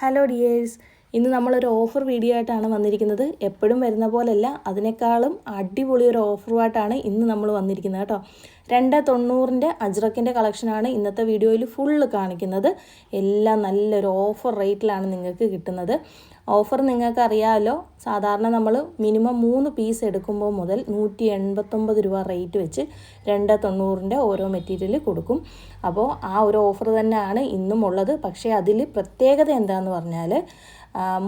Hello dears ഇന്ന് നമ്മളൊരു offer video ആയിട്ടാണ് വന്നിരിക്കുന്നത്. എപ്പോഴും വരുന്ന പോലെയല്ല അതിനേക്കാളും അടിപൊളി ഒരു ഓഫറുമായിട്ടാണ് ഇന്ന് നമ്മൾ വന്നിരിക്കുന്നത് കേട്ടോ. രണ്ട് തൊണ്ണൂറിന്റെ അജ്രക്കിന്റെ കളക്ഷനാണ് ഇന്നത്തെ വീഡിയോയിൽ ഫുള്ള് കാണിക്കുന്നത്. എല്ലാം നല്ലൊരു ഓഫർ റേറ്റിലാണ് നിങ്ങൾക്ക് കിട്ടുന്നത്. ഓഫർ നിങ്ങൾക്ക് അറിയാമല്ലോ സാധാരണ നമ്മൾ മിനിമം മൂന്ന് പീസ് എടുക്കുമ്പോൾ മുതൽ നൂറ്റി എൺപത്തൊമ്പത് രൂപ റേറ്റ് വെച്ച് രണ്ട് തൊണ്ണൂറിന്റെ ഓരോ മെറ്റീരിയൽ കൊടുക്കും. അപ്പോൾ ആ ഒരു ഓഫർ തന്നെയാണ് ഇന്നും ഉള്ളത്. പക്ഷേ അതിൽ പ്രത്യേകത എന്താണെന്ന് പറഞ്ഞാൽ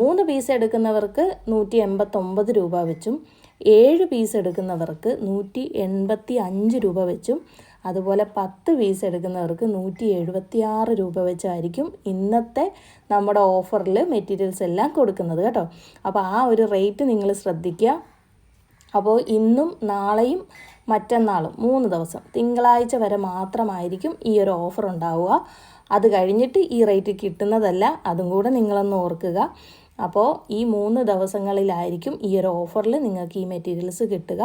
മൂന്ന് പീസ് എടുക്കുന്നവർക്ക് നൂറ്റി എൺപത്തൊമ്പത് രൂപ വെച്ചും ഏഴ് പീസ് എടുക്കുന്നവർക്ക് നൂറ്റി എൺപത്തി അഞ്ച് രൂപ വെച്ചും അതുപോലെ പത്ത് പീസ് എടുക്കുന്നവർക്ക് നൂറ്റി എഴുപത്തി ആറ് രൂപ വെച്ചായിരിക്കും ഇന്നത്തെ നമ്മുടെ ഓഫറിൽ മെറ്റീരിയൽസ് എല്ലാം കൊടുക്കുന്നത് കേട്ടോ. അപ്പോൾ ആ ഒരു റേറ്റ് നിങ്ങൾ ശ്രദ്ധിക്കുക. അപ്പോൾ ഇന്നും നാളെയും മറ്റന്നാളും മൂന്ന് ദിവസം തിങ്കളാഴ്ച വരെ മാത്രമായിരിക്കും ഈ ഒരു ഓഫർ ഉണ്ടാവുക. അത് കഴിഞ്ഞിട്ട് ഈ റേറ്റ് കിട്ടുന്നതല്ല അതും കൂടെ നിങ്ങളൊന്ന് ഓർക്കുക. അപ്പോൾ ഈ മൂന്ന് ദിവസങ്ങളിലായിരിക്കും ഈ ഒരു ഓഫറിൽ നിങ്ങൾക്ക് ഈ മെറ്റീരിയൽസ് കിട്ടുക.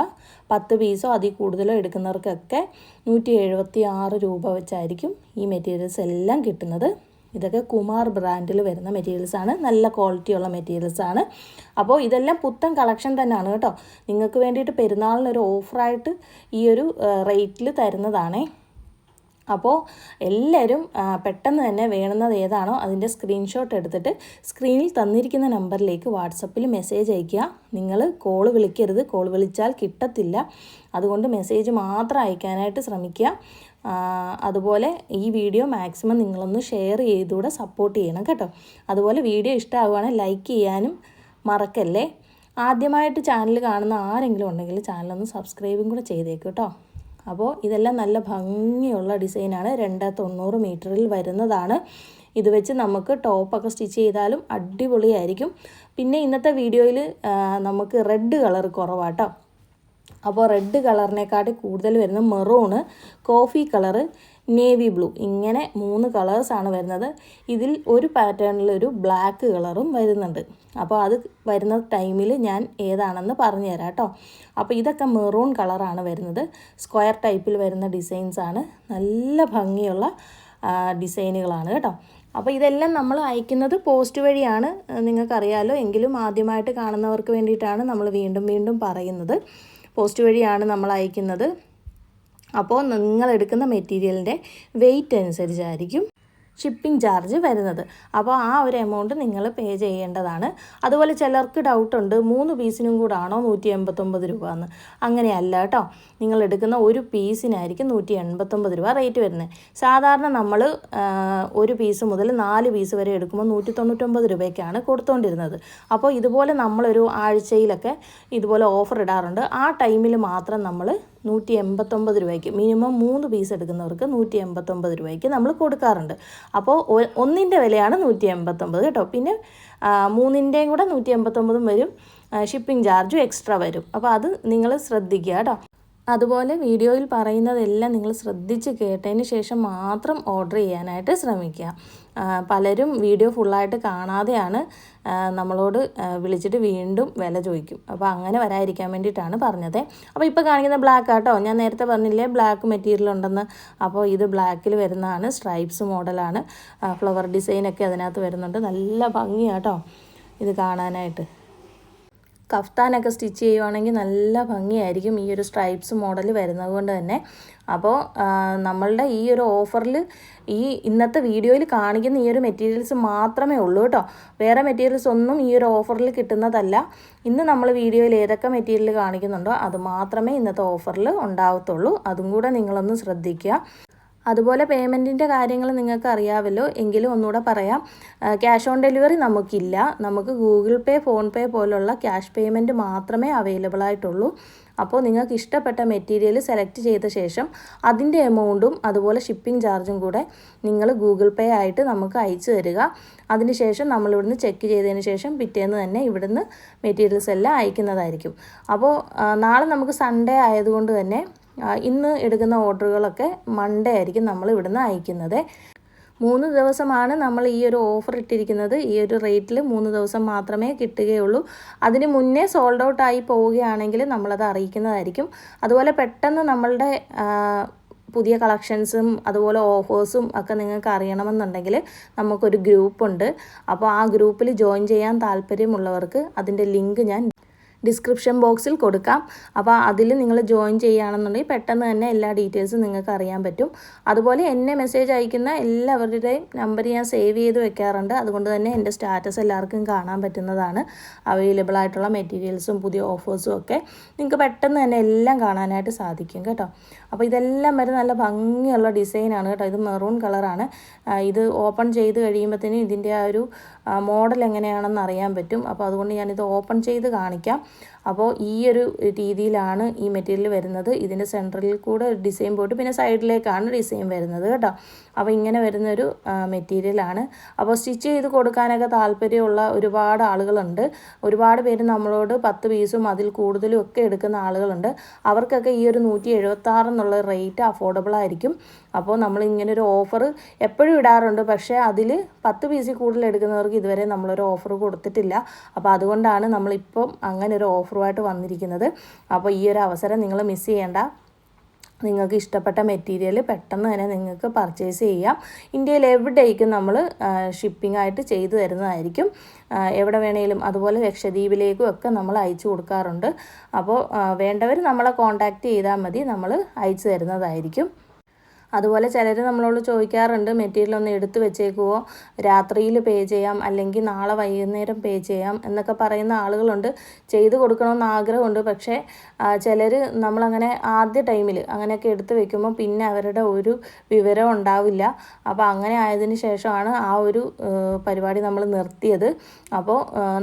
പത്ത് പീസോ അതിൽ കൂടുതലോ എടുക്കുന്നവർക്കൊക്കെ നൂറ്റി എഴുപത്തി ആറ് രൂപ വെച്ചായിരിക്കും ഈ മെറ്റീരിയൽസ് എല്ലാം കിട്ടുന്നത്. ഇതൊക്കെ കുമാർ ബ്രാൻഡിൽ വരുന്ന മെറ്റീരിയൽസ് ആണ് നല്ല ക്വാളിറ്റിയുള്ള മെറ്റീരിയൽസ് ആണ് അപ്പോൾ ഇതെല്ലാം പുത്തൻ കളക്ഷൻ തന്നെയാണ് കേട്ടോ. നിങ്ങൾക്ക് വേണ്ടിയിട്ട് പെരുന്നാളിനൊരു ഓഫറായിട്ട് ഈ ഒരു റേറ്റിൽ തരുന്നതാണേ. അപ്പോൾ എല്ലാവരും പെട്ടെന്ന് തന്നെ വേണുന്നത് ഏതാണോ അതിന്റെ സ്ക്രീൻഷോട്ട് എടുത്തിട്ട് സ്ക്രീനിൽ തന്നിരിക്കുന്ന നമ്പറിലേക്ക് വാട്സപ്പിൽ മെസ്സേജ് അയയ്ക്കുക. നിങ്ങൾ കോൾ വിളിക്കരുത്. കോൾ വിളിച്ചാൽ കിട്ടത്തില്ല. അതുകൊണ്ട് മെസ്സേജ് മാത്രം അയക്കാനായിട്ട് ശ്രമിക്കുക. അതുപോലെ ഈ വീഡിയോ മാക്സിമം നിങ്ങളൊന്ന് ഷെയർ ചെയ്തുകൂടെ സപ്പോർട്ട് ചെയ്യണം കേട്ടോ. അതുപോലെ വീഡിയോ ഇഷ്ടമാവുകയാണെങ്കിൽ ലൈക്ക് ചെയ്യാനും മറക്കല്ലേ? ആദ്യമായിട്ട് ചാനൽ കാണുന്ന ആരെങ്കിലും ഉണ്ടെങ്കിൽ ചാനലൊന്ന് സബ്സ്ക്രൈബും കൂടെ ചെയ്തേക്കും കേട്ടോ. അപ്പോൾ ഇതെല്ലാം നല്ല ഭംഗിയുള്ള ഡിസൈനാണ്. രണ്ട് തൊണ്ണൂറ് മീറ്ററിൽ വരുന്നതാണ്. ഇത് വെച്ച് നമുക്ക് ടോപ്പൊക്കെ സ്റ്റിച്ച് ചെയ്താലും അടിപൊളിയായിരിക്കും. പിന്നെ ഇന്നത്തെ വീഡിയോയിൽ നമുക്ക് റെഡ് കളർ കുറവാട്ടോ. അപ്പോൾ റെഡ് കളറിനെക്കാട്ടി കൂടുതൽ വരുന്ന maroon coffee colour. Navy blue ഇങ്ങനെ മൂന്ന് കളേഴ്സാണ് വരുന്നത്. ഇതിൽ ഒരു പാറ്റേണിൽ ഒരു ബ്ലാക്ക് കളറും വരുന്നുണ്ട്. അപ്പോൾ അത് വരുന്ന ടൈമിൽ ഞാൻ ഏതാണെന്ന് പറഞ്ഞു തരാം കേട്ടോ. അപ്പോൾ ഇതൊക്കെ മെറൂൺ കളറാണ് വരുന്നത്. സ്ക്വയർ ടൈപ്പിൽ വരുന്ന ഡിസൈൻസാണ് നല്ല ഭംഗിയുള്ള ഡിസൈനുകളാണ് കേട്ടോ. അപ്പോൾ ഇതെല്ലാം നമ്മൾ അയക്കുന്നത് പോസ്റ്റ് വഴിയാണ് നിങ്ങൾക്കറിയാലോ. എങ്കിലും ആദ്യമായിട്ട് കാണുന്നവർക്ക് വേണ്ടിയിട്ടാണ് നമ്മൾ വീണ്ടും വീണ്ടും പറയുന്നത്. പോസ്റ്റ് വഴിയാണ് നമ്മൾ അയക്കുന്നത്. അപ്പോൾ നിങ്ങൾ എടുക്കുന്ന മെറ്റീരിയലിന്റെ വെയിറ്റ് അനുസരിച്ചായിരിക്കും ഷിപ്പിംഗ് ചാർജ് വരുന്നത്. അപ്പോൾ ആ ഒരു എമൗണ്ട് നിങ്ങൾ പേ ചെയ്യേണ്ടതാണ്. അതുപോലെ ചിലർക്ക് ഡൗട്ടുണ്ട് മൂന്ന് പീസിനും കൂടാണോ നൂറ്റി എൺപത്തൊമ്പത് രൂപ എന്ന്. അങ്ങനെയല്ല കേട്ടോ. നിങ്ങൾ എടുക്കുന്ന ഒരു പീസിനായിരിക്കും നൂറ്റി എൺപത്തൊമ്പത് രൂപ റേറ്റ് വരുന്നത്. സാധാരണ നമ്മൾ ഒരു പീസ് മുതൽ നാല് പീസ് വരെ എടുക്കുമ്പോൾ നൂറ്റി തൊണ്ണൂറ്റൊമ്പത് രൂപയ്ക്കാണ് കൊടുത്തുകൊണ്ടിരുന്നത് അപ്പോൾ ഇതുപോലെ നമ്മളൊരു ആഴ്ചയിലൊക്കെ ഇതുപോലെ ഓഫർ ഇടാറുണ്ട്. ആ ടൈമിൽ മാത്രം നമ്മൾ നൂറ്റി എൺപത്തൊമ്പത് രൂപയ്ക്ക്. മിനിമം മൂന്ന് പീസ് എടുക്കുന്നവർക്ക് നൂറ്റി എൺപത്തൊമ്പത് രൂപയ്ക്ക് നമ്മൾ കൊടുക്കാറുണ്ട്. അപ്പോൾ ഒന്നിന്റെ വിലയാണ് നൂറ്റി എൺപത്തൊമ്പത് കേട്ടോ. പിന്നെ മൂന്നിന്റെയും കൂടെ നൂറ്റി എൺപത്തൊമ്പതും വരും ഷിപ്പിംഗ് ചാർജും എക്സ്ട്രാ വരും. അപ്പോൾ അത് നിങ്ങൾ ശ്രദ്ധിക്കുക കേട്ടോ. അതുപോലെ വീഡിയോയിൽ പറയുന്നതെല്ലാം നിങ്ങൾ ശ്രദ്ധിച്ച് കേട്ടതിന് ശേഷം മാത്രം ഓർഡർ ചെയ്യാനായിട്ട് ശ്രമിക്കുക. പലരും വീഡിയോ ഫുള്ളായിട്ട് കാണാതെയാണ് നമ്മളോട് വിളിച്ചിട്ട് വീണ്ടും വില ചോദിക്കും. അപ്പോൾ അങ്ങനെ വരാതിരിക്കാൻ വേണ്ടിയിട്ടാണ് പറഞ്ഞത്. അപ്പോൾ ഇപ്പോൾ കാണിക്കുന്ന ബ്ലാക്ക് ആട്ടോ? ഞാൻ നേരത്തെ പറഞ്ഞില്ലേ ബ്ലാക്ക് മെറ്റീരിയൽ ഉണ്ടെന്ന്. അപ്പോൾ ഇത് ബ്ലാക്കിൽ വരുന്നതാണ് സ്ട്രൈപ്സ് മോഡലാണ് ഫ്ലവർ ഡിസൈനൊക്കെ അതിനകത്ത് വരുന്നുണ്ട്. നല്ല ഭംഗിയാട്ടോ ഇത് കാണാനായിട്ട്. കഫ്താനൊക്കെ സ്റ്റിച്ച് ചെയ്യുവാണെങ്കിൽ നല്ല ഭംഗിയായിരിക്കും ഈ ഒരു സ്ട്രൈപ്സ് മോഡൽ വരുന്നത് കൊണ്ട് തന്നെ. അപ്പോൾ നമ്മളുടെ ഈ ഒരു ഓഫറിൽ ഈ ഇന്നത്തെ വീഡിയോയിൽ കാണിക്കുന്ന ഈ ഒരു മെറ്റീരിയൽസ് മാത്രമേ ഉള്ളൂ കേട്ടോ. വേറെ മെറ്റീരിയൽസ് ഒന്നും ഈ ഒരു ഓഫറിൽ കിട്ടുന്നതല്ല. ഇന്ന് നമ്മൾ വീഡിയോയിൽ ഏതൊക്കെ മെറ്റീരിയൽ കാണിക്കുന്നുണ്ടോ അത് മാത്രമേ ഇന്നത്തെ ഓഫറിൽ ഉണ്ടാവത്തുള്ളൂ. അതും കൂടെ നിങ്ങളൊന്ന് ശ്രദ്ധിക്കുക. അതുപോലെ പേയ്മെന്റിന്റെ കാര്യങ്ങൾ നിങ്ങൾക്ക് അറിയാമല്ലോ എങ്കിലും ഒന്നുകൂടെ പറയാം. ക്യാഷ് ഓൺ ഡെലിവറി നമുക്കില്ല. നമുക്ക് ഗൂഗിൾ പേ ഫോൺ പേ പോലുള്ള ക്യാഷ് പേയ്മെന്റ് മാത്രമേ അവൈലബിൾ ആയിട്ടുള്ളൂ. അപ്പോൾ നിങ്ങൾക്ക് ഇഷ്ടപ്പെട്ട മെറ്റീരിയൽ സെലക്ട് ചെയ്ത ശേഷം അതിന്റെ എമൗണ്ടും അതുപോലെ ഷിപ്പിംഗ് ചാർജും കൂടെ നിങ്ങൾ ഗൂഗിൾ പേ ആയിട്ട് നമുക്ക് അയച്ചു തരിക. അതിനുശേഷം നമ്മളിവിടുന്ന് ചെക്ക് ചെയ്തതിന് ശേഷം പിറ്റേന്ന് തന്നെ ഇവിടുന്ന് മെറ്റീരിയൽസ് എല്ലാം അയക്കുന്നതായിരിക്കും. അപ്പോൾ നാളെ നമുക്ക് സൺഡേ ആയതുകൊണ്ട് തന്നെ ഇന്ന് എടുക്കുന്ന ഓർഡറുകളൊക്കെ മൺഡേ ആയിരിക്കും നമ്മൾ ഇവിടുന്ന് അയക്കുന്നത്. മൂന്ന് ദിവസമാണ് നമ്മൾ ഈ ഒരു ഓഫർ ഇട്ടിരിക്കുന്നത്. ഈ ഒരു റേറ്റിൽ മൂന്ന് ദിവസം മാത്രമേ കിട്ടുകയുള്ളൂ. അതിന് മുന്നേ സോൾഡ് ഔട്ട് ആയി പോവുകയാണെങ്കിൽ നമ്മളത് അറിയിക്കുന്നതായിരിക്കും. അതുപോലെ പെട്ടെന്ന് നമ്മളുടെ പുതിയ കളക്ഷൻസും അതുപോലെ ഓഫേഴ്സും ഒക്കെ നിങ്ങൾക്ക് അറിയണമെന്നുണ്ടെങ്കിൽ നമുക്കൊരു ഗ്രൂപ്പുണ്ട് അപ്പോൾ ആ ഗ്രൂപ്പിൽ ജോയിൻ ചെയ്യാൻ താല്പര്യമുള്ളവർക്ക് അതിന്റെ ലിങ്ക് ഞാൻ ഡിസ്ക്രിപ്ഷൻ ബോക്സിൽ കൊടുക്കാം. അപ്പോൾ അതിൽ നിങ്ങൾ ജോയിൻ ചെയ്യുകയാണെന്നുണ്ടെങ്കിൽ പെട്ടെന്ന് തന്നെ എല്ലാ ഡീറ്റെയിൽസും നിങ്ങൾക്ക് അറിയാൻ പറ്റും. അതുപോലെ എന്നെ മെസ്സേജ് അയക്കുന്ന എല്ലാവരുടെയും നമ്പർ ഞാൻ സേവ് ചെയ്ത് വെക്കാറുണ്ട്. അതുകൊണ്ട് തന്നെ എന്റെ സ്റ്റാറ്റസ് എല്ലാവർക്കും കാണാൻ പറ്റുന്നതാണ്. അവൈലബിൾ ആയിട്ടുള്ള മെറ്റീരിയൽസും പുതിയ ഓഫേഴ്സും ഒക്കെ നിങ്ങൾക്ക് പെട്ടെന്ന് തന്നെ എല്ലാം കാണാനായിട്ട് സാധിക്കും കേട്ടോ. അപ്പോൾ ഇതെല്ലാം വരെ നല്ല ഭംഗിയുള്ള ഡിസൈനാണ് കേട്ടോ. ഇത് മെറൂൺ കളറാണ് ഇത് ഓപ്പൺ ചെയ്ത് കഴിയുമ്പോഴത്തേനും ഇതിന്റെ ആ ഒരു മോഡൽ എങ്ങനെയാണെന്ന് അറിയാൻ പറ്റും. അപ്പോൾ അതുകൊണ്ട് ഞാനിത് ഓപ്പൺ ചെയ്ത് കാണിക്കാം. അപ്പോൾ ഈ ഒരു രീതിയിലാണ് ഈ മെറ്റീരിയൽ വരുന്നത്. ഇതിന്റെ സെന്ററിൽ കൂടെ ഒരു ഡിസൈൻ പോയിട്ട് പിന്നെ സൈഡിലേക്കാണ് ഡിസൈൻ വരുന്നത് കേട്ടോ. അപ്പോൾ ഇങ്ങനെ വരുന്നൊരു മെറ്റീരിയലാണ്. അപ്പോൾ സ്റ്റിച്ച് ചെയ്ത് കൊടുക്കാനൊക്കെ താല്പര്യമുള്ള ഒരുപാട് ആളുകളുണ്ട്. ഒരുപാട് പേര് നമ്മളോട് പത്ത് പീസും അതിൽ കൂടുതലും ഒക്കെ എടുക്കുന്ന ആളുകളുണ്ട്. അവർക്കൊക്കെ ഈ ഒരു നൂറ്റി എഴുപത്താറ് എന്നുള്ള റേറ്റ് അഫോർഡബിൾ ആയിരിക്കും. അപ്പോൾ നമ്മൾ ഇങ്ങനെ ഒരു ഓഫർ എപ്പോഴും ഇടാറുണ്ട്. പക്ഷേ അതിൽ പത്ത് പീസിൽ കൂടുതൽ എടുക്കുന്നവർക്ക് ഇതുവരെ നമ്മളൊരു ഓഫർ കൊടുത്തിട്ടില്ല. അപ്പോൾ അതുകൊണ്ടാണ് നമ്മളിപ്പം അങ്ങനെ ഒരു ഓഫറുമായിട്ട് വന്നിരിക്കുന്നത്. അപ്പോൾ ഈ ഒരു അവസരം നിങ്ങൾ മിസ് ചെയ്യേണ്ട. നിങ്ങൾക്ക് ഇഷ്ടപ്പെട്ട മെറ്റീരിയൽ പെട്ടെന്ന് തന്നെ നിങ്ങൾക്ക് പർച്ചേസ് ചെയ്യാം. ഇന്ത്യയിൽ എവിടേക്കും നമ്മൾ ഷിപ്പിംഗ് ആയിട്ട് ചെയ്തു തരുന്നതായിരിക്കും. എവിടെ വേണേലും അതുപോലെ ലക്ഷദ്വീപിലേക്കും ഒക്കെ നമ്മൾ അയച്ചു കൊടുക്കാറുണ്ട്. അപ്പോൾ വേണ്ടവർ നമ്മളെ കോൺടാക്റ്റ് ചെയ്താൽ മതി. നമ്മൾ അയച്ചു തരുന്നതായിരിക്കും. അതുപോലെ ചിലർ നമ്മളോട് ചോദിക്കാറുണ്ട് മെറ്റീരിയൽ ഒന്ന് എടുത്തു വെച്ചേക്കുവോ? രാത്രിയിൽ പേ ചെയ്യാം അല്ലെങ്കിൽ നാളെ വൈകുന്നേരം പേ ചെയ്യാം എന്നൊക്കെ പറയുന്ന ആളുകളുണ്ട്. ചെയ്ത് കൊടുക്കണമെന്ന് ആഗ്രഹമുണ്ട്. പക്ഷേ ചിലർ നമ്മളങ്ങനെ ആദ്യ ടൈമിൽ അങ്ങനെയൊക്കെ എടുത്ത് വെക്കുമ്പോൾ പിന്നെ അവരുടെ ഒരു വിവരം ഉണ്ടാവില്ല. അപ്പോൾ അങ്ങനെ ആയതിന് ശേഷമാണ് ആ ഒരു പരിപാടി നമ്മൾ നിർത്തിയത്. അപ്പോൾ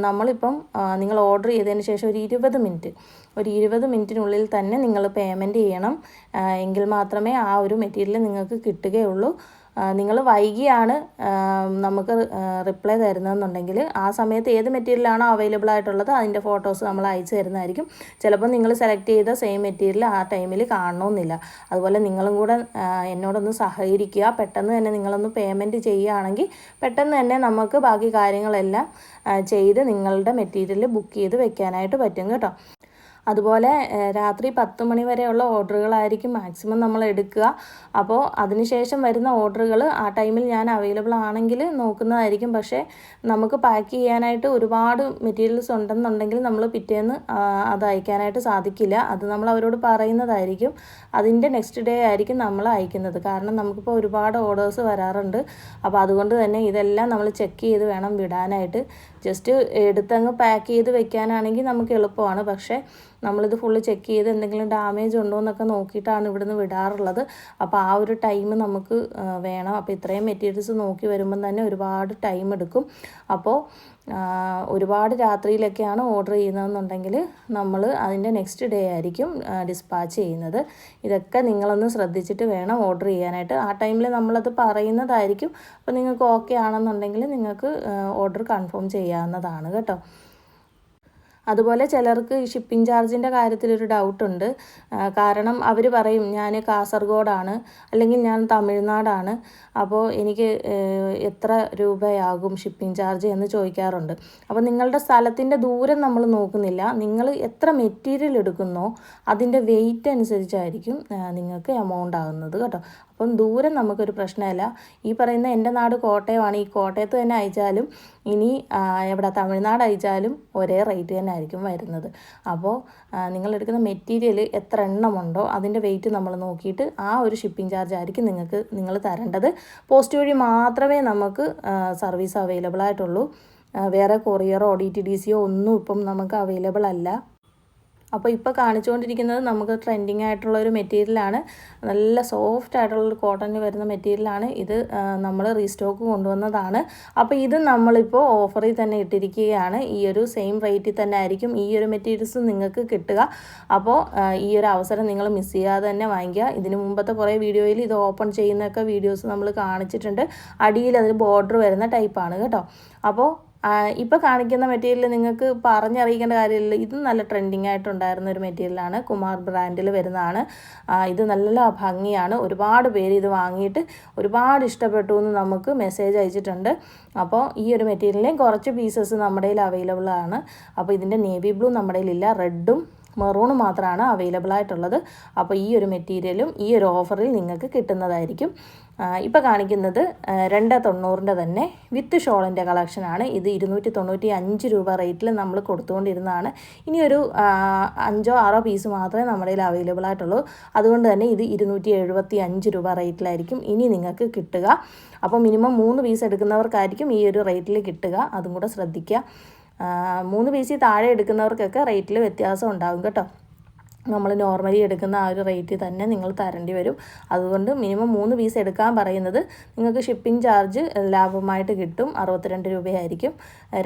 നമ്മളിപ്പം നിങ്ങൾ ഓർഡർ ചെയ്തതിന് ശേഷം ഒരു ഇരുപത് മിനിറ്റ് ഒരു ഇരുപത് മിനിറ്റിനുള്ളിൽ തന്നെ നിങ്ങൾ പേയ്മെന്റ് ചെയ്യണം. എങ്കിൽ മാത്രമേ ആ ഒരു മെറ്റീരിയൽ നിങ്ങൾക്ക് കിട്ടുകയുള്ളൂ. നിങ്ങൾ വൈകിയാണ് നമുക്ക് റിപ്ലൈ തരുന്നതെന്നുണ്ടെങ്കിൽ ആ സമയത്ത് ഏത് മെറ്റീരിയലാണോ അവൈലബിൾ ആയിട്ടുള്ളത് അതിന്റെ ഫോട്ടോസ് നമ്മൾ അയച്ചു തരുന്നതായിരിക്കും. ചിലപ്പോൾ നിങ്ങൾ സെലക്ട് ചെയ്ത സെയിം മെറ്റീരിയൽ ആ ടൈമിൽ കാണണമെന്നില്ല. അതുപോലെ നിങ്ങളും കൂടെ എന്നോടൊന്ന് സഹകരിക്കുക. പെട്ടെന്ന് തന്നെ നിങ്ങളൊന്ന് പേയ്മെന്റ് ചെയ്യുകയാണെങ്കിൽ പെട്ടെന്ന് തന്നെ നമുക്ക് ബാക്കി കാര്യങ്ങളെല്ലാം ചെയ്ത് നിങ്ങളുടെ മെറ്റീരിയൽ ബുക്ക് ചെയ്ത് വെക്കാനായിട്ട് പറ്റും കേട്ടോ. അതുപോലെ രാത്രി പത്ത് മണി വരെയുള്ള ഓർഡറുകളായിരിക്കും മാക്സിമം നമ്മൾ എടുക്കുക. അപ്പോൾ അതിനുശേഷം വരുന്ന ഓർഡറുകൾ ആ ടൈമിൽ ഞാൻ അവൈലബിൾ ആണെങ്കിൽ നോക്കുന്നതായിരിക്കും. പക്ഷേ നമുക്ക് പാക്ക് ചെയ്യാനായിട്ട് ഒരുപാട് മെറ്റീരിയൽസ് ഉണ്ടെന്നുണ്ടെങ്കിൽ നമ്മൾ പിറ്റേന്ന് അത് അയക്കാനായിട്ട് സാധിക്കില്ല. അത് നമ്മൾ അവരോട് പറയുന്നതായിരിക്കും. അതിന്റെ നെക്സ്റ്റ് ഡേ ആയിരിക്കും നമ്മൾ അയക്കുന്നത്. കാരണം നമുക്കിപ്പോൾ ഒരുപാട് ഓർഡേഴ്സ് വരാറുണ്ട്. അപ്പോൾ അതുകൊണ്ട് തന്നെ ഇതെല്ലാം നമ്മൾ ചെക്ക് ചെയ്ത് വേണം വിടാനായിട്ട്. ജസ്റ്റ് എടുത്തങ്ങ് പാക്ക് ചെയ്ത് വെക്കാനാണെങ്കിൽ നമുക്ക് എളുപ്പമാണ്. പക്ഷേ നമ്മളിത് ഫുള്ള് ചെക്ക് ചെയ്ത് എന്തെങ്കിലും ഡാമേജ് ഉണ്ടോ എന്നൊക്കെ നോക്കിയിട്ടാണ് ഇവിടുന്ന് വിടാറുള്ളത്. അപ്പോൾ ആ ഒരു ടൈം നമുക്ക് വേണം. അപ്പോൾ ഇത്രയും മെറ്റീരിയൽസ് നോക്കി വരുമ്പം തന്നെ ഒരുപാട് ടൈം എടുക്കും. അപ്പോൾ ഒരുപാട് രാത്രിയിലൊക്കെയാണ് ഓർഡർ ചെയ്യുന്നതെന്നുണ്ടെങ്കിൽ നമ്മൾ അതിന്റെ നെക്സ്റ്റ് ഡേ ആയിരിക്കും ഡിസ്പാച്ച് ചെയ്യുന്നത്. ഇതൊക്കെ നിങ്ങളൊന്ന് ശ്രദ്ധിച്ചിട്ട് വേണം ഓർഡർ ചെയ്യാനായിട്ട്. ആ ടൈമിൽ നമ്മളത് പറയുന്നതായിരിക്കും. അപ്പോൾ നിങ്ങൾക്ക് ഓക്കെ ആണെന്നുണ്ടെങ്കിൽ നിങ്ങൾക്ക് ഓർഡർ കൺഫേം ചെയ്യാവുന്നതാണ് കേട്ടോ. അതുപോലെ ചിലർക്ക് ഈ ഷിപ്പിംഗ് ചാർജിന്റെ കാര്യത്തിലൊരു ഡൗട്ടുണ്ട് കാരണം അവർ പറയും ഞാൻ കാസർഗോഡാണ് അല്ലെങ്കിൽ ഞാൻ തമിഴ്നാടാണ് അപ്പോൾ എനിക്ക് എത്ര രൂപയാകും ഷിപ്പിംഗ് ചാർജ് എന്ന് ചോദിക്കാറുണ്ട്. അപ്പോൾ നിങ്ങളുടെ സ്ഥലത്തിന്റെ ദൂരം നമ്മൾ നോക്കുന്നില്ല. നിങ്ങൾ എത്ര മെറ്റീരിയൽ എടുക്കുന്നോ അതിന്റെ വെയിറ്റ് അനുസരിച്ചായിരിക്കും നിങ്ങൾക്ക് എമൗണ്ട് ആകുന്നത് കേട്ടോ. അപ്പം ദൂരം നമുക്കൊരു പ്രശ്നമല്ല. ഈ പറയുന്ന എന്റെ നാട് കോട്ടയമാണ്. ഈ കോട്ടയത്ത് തന്നെ അയച്ചാലും ഇനി എവിടെ തമിഴ്നാട് അയച്ചാലും ഒരേ റേറ്റ് തന്നെ ആയിരിക്കും വരുന്നത്. അപ്പോൾ നിങ്ങളെടുക്കുന്ന മെറ്റീരിയൽ എത്ര എണ്ണമുണ്ടോ അതിന്റെ വെയിറ്റ് നമ്മൾ നോക്കിയിട്ട് ആ ഒരു ഷിപ്പിംഗ് ചാർജ് ആയിരിക്കും നിങ്ങൾക്ക് നിങ്ങൾ തരേണ്ടത്. പോസ്റ്റ് വഴി മാത്രമേ നമുക്ക് സർവീസ് അവൈലബിൾ ആയിട്ടുള്ളൂ. വേറെ കൊറിയറോ ഡി ടി ഡി സിയോ ഒന്നും ഇപ്പം നമുക്ക് അവൈലബിൾ അല്ല. അപ്പോൾ ഇപ്പോൾ കാണിച്ചുകൊണ്ടിരിക്കുന്നത് നമുക്ക് ട്രെൻഡിങ് ആയിട്ടുള്ള ഒരു മെറ്റീരിയലാണ് നല്ല സോഫ്റ്റ് ആയിട്ടുള്ള ഒരു വരുന്ന മെറ്റീരിയലാണ് ഇത് നമ്മൾ റീസ്റ്റോക്ക് കൊണ്ടുവന്നതാണ്. അപ്പോൾ ഇത് നമ്മളിപ്പോൾ ഓഫറിൽ തന്നെ ഇട്ടിരിക്കുകയാണ്. ഈ ഒരു സെയിം റേറ്റിൽ തന്നെ ആയിരിക്കും ഈ ഒരു മെറ്റീരിയൽസ് നിങ്ങൾക്ക് കിട്ടുക. അപ്പോൾ ഈ ഒരു അവസരം നിങ്ങൾ മിസ് ചെയ്യാതെ തന്നെ വാങ്ങിക്കുക. ഇതിന് മുമ്പത്തെ കുറേ വീഡിയോയിൽ ഇത് ഓപ്പൺ ചെയ്യുന്നൊക്കെ വീഡിയോസ് നമ്മൾ കാണിച്ചിട്ടുണ്ട്. അടിയിൽ അതിൽ ബോർഡർ വരുന്ന ടൈപ്പാണ് കേട്ടോ. അപ്പോൾ ഇപ്പോൾ കാണിക്കുന്ന മെറ്റീരിയൽ നിങ്ങൾക്ക് പറഞ്ഞറിയിക്കേണ്ട കാര്യമില്ല. ഇത് നല്ല ട്രെൻഡിങ് ആയിട്ടുണ്ടായിരുന്ന ഒരു മെറ്റീരിയലാണ് കുമാർ ബ്രാൻഡിൽ വരുന്നതാണ്. ഇത് നല്ല ഭംഗിയാണ്. ഒരുപാട് പേര് ഇത് വാങ്ങിയിട്ട് ഒരുപാട് ഇഷ്ടപ്പെട്ടു എന്ന് നമുക്ക് മെസ്സേജ് അയച്ചിട്ടുണ്ട്. അപ്പോൾ ഈ ഒരു മെറ്റീരിയലിൽ കുറച്ച് പീസസ് നമ്മുടെ കയ്യിൽ അവൈലബിൾ ആണ്. അപ്പോൾ ഇതിന്റെ നേവി ബ്ലൂ നമ്മുടെ കയ്യിലില്ല റെഡും മെറൂണും മാത്രമാണ് അവൈലബിൾ ആയിട്ടുള്ളത്. അപ്പോൾ ഈ ഒരു മെറ്റീരിയലും ഈ ഒരു ഓഫറിൽ നിങ്ങൾക്ക് കിട്ടുന്നതായിരിക്കും. ഇപ്പോൾ കാണിക്കുന്നത് രണ്ട് തൊണ്ണൂറിന്റെ തന്നെ വിത്ത് ഷോളിന്റെ കളക്ഷനാണ് ഇത് ഇരുന്നൂറ്റി തൊണ്ണൂറ്റി അഞ്ച് രൂപ റേറ്റിൽ നമ്മൾ കൊടുത്തുകൊണ്ടിരുന്നതാണ്. ഇനി ഒരു അഞ്ചോ ആറോ പീസ് മാത്രമേ നമ്മുടെ കയ്യിൽ അവൈലബിൾ ആയിട്ടുള്ളൂ. അതുകൊണ്ട് തന്നെ ഇത് ഇരുന്നൂറ്റി എഴുപത്തി അഞ്ച് രൂപ റേറ്റിലായിരിക്കും ഇനി നിങ്ങൾക്ക് കിട്ടുക. അപ്പോൾ മിനിമം മൂന്ന് പീസ് എടുക്കുന്നവർക്കായിരിക്കും ഈ ഒരു റേറ്റിൽ കിട്ടുക. അതും കൂടെ ശ്രദ്ധിക്കുക. മൂന്ന് പീസിൽ താഴെ എടുക്കുന്നവർക്കൊക്കെ റേറ്റിൽ വ്യത്യാസം ഉണ്ടാകും കേട്ടോ. നമ്മൾ നോർമലി എടുക്കുന്ന ആ ഒരു റേറ്റ് തന്നെ നിങ്ങൾ തരേണ്ടി വരും. അതുകൊണ്ട് മിനിമം മൂന്ന് പീസ് എടുക്കാൻ പറയുന്നത് നിങ്ങൾക്ക് ഷിപ്പിംഗ് ചാർജ് ലാഭമായിട്ട് കിട്ടും. അറുപത്തിരണ്ട് രൂപയായിരിക്കും.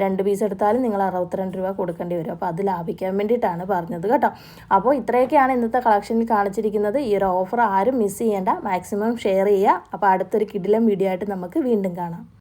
രണ്ട് പീസ് എടുത്താലും നിങ്ങൾ അറുപത്തിരണ്ട് രൂപ കൊടുക്കേണ്ടി വരും. അപ്പോൾ അത് ലാഭിക്കാൻ വേണ്ടിയിട്ടാണ് പറഞ്ഞത് കേട്ടോ. അപ്പോൾ ഇത്രയൊക്കെയാണ് ഇന്നത്തെ കളക്ഷനിൽ കാണിച്ചിരിക്കുന്നത്. ഈ ഒരു ഓഫർ ആരും മിസ് ചെയ്യേണ്ട. മാക്സിമം ഷെയർ ചെയ്യുക. അപ്പോൾ അടുത്തൊരു കിടിലം വീഡിയോ ആയിട്ട് നമുക്ക് വീണ്ടും കാണാം.